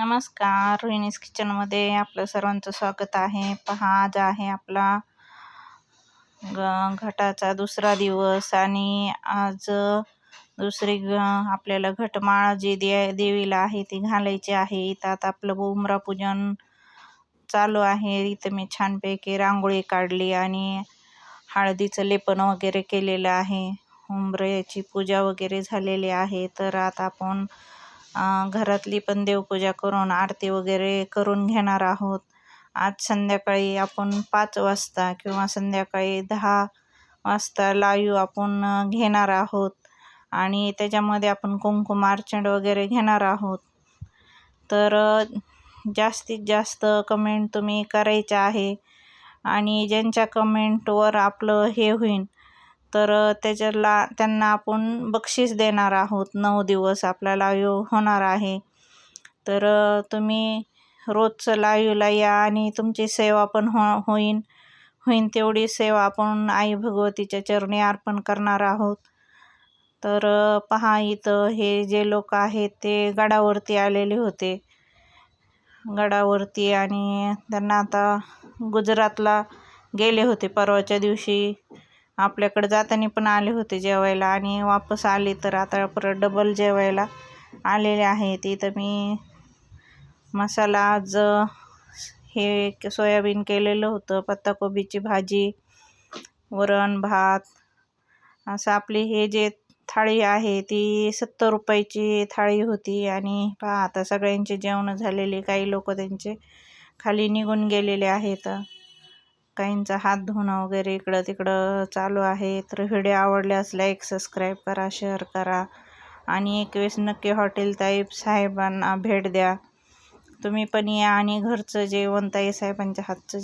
नमस्कार रोहिणीज किचनमध्ये आपलं सर्वांचं स्वागत आहे. पहा आज आहे आपला ग घटाचा दुसरा दिवस आणि आज दुसरी ग आपल्याला घटमाळ जी दे देवीला आहे ती घालायची आहे. इथं आता आपलं बुमरा पूजन चालू आहे. इथं मी छानपैकी रांगोळी काढली आणि हळदीचं लेपन वगैरे केलेलं आहे. उंबऱ्याची पूजा वगैरे झालेली आहे. तर आता आपण घरातली पण देवपूजा करून आरती वगैरे करून घेणार आहोत. आज संध्याकाळी आपण पाच वाजता किंवा संध्याकाळी दहा वाजता लाईव आपण घेणार आहोत. आणि त्याच्यामध्ये आपण कुंकुमार्चन वगैरे घेणार आहोत. तर जास्तीत जास्त कमेंट तुम्ही करायचे आहे. आणि ज्यांच्या कमेंटवर आपलं हे होईल तर त्याच्याला त्यांना आपण बक्षीस देणार आहोत. नऊ दिवस आपला लाईव होणार आहे. तर तुम्ही रोजचं लाईवला या आणि तुमची सेवा पण हो होईन. होईन तेवढी सेवा आपण आई भगवतीच्या चरणी अर्पण करणार आहोत. तर पहा इथं हे जे लोक आहेत ते गडावरती आलेले होते. गडावरती आणि त्यांना आता गुजरातला गेले होते परवाच्या दिवशी. आपल्याकडे जाताना पण आले होते जेवायला आणि वापस आले तर आता परत डबल जेवायला आलेले आहेत. इथं मी मसाला आज हे सोयाबीन केलेलं होतं पत्ताकोबीची भाजी वरण भात. असं आपली हे जे थाळी आहे ती सत्तर रुपयाची थाळी होती आणि पहा आता सगळ्यांचे जेवणं झालेले काही लोक त्यांचे खाली निघून गेलेले आहेत. काहींचा हात धुणं वगैरे इकडं तिकडं चालू आहे. तर व्हिडिओ असल्या लाईक सबस्क्राईब करा शेअर करा. आणि एक वेळेस नक्की हॉटेल ताई साहेबांना भेट द्या. तुम्ही पण या आणि घरचं जेवण ताई साहेबांच्या हातचं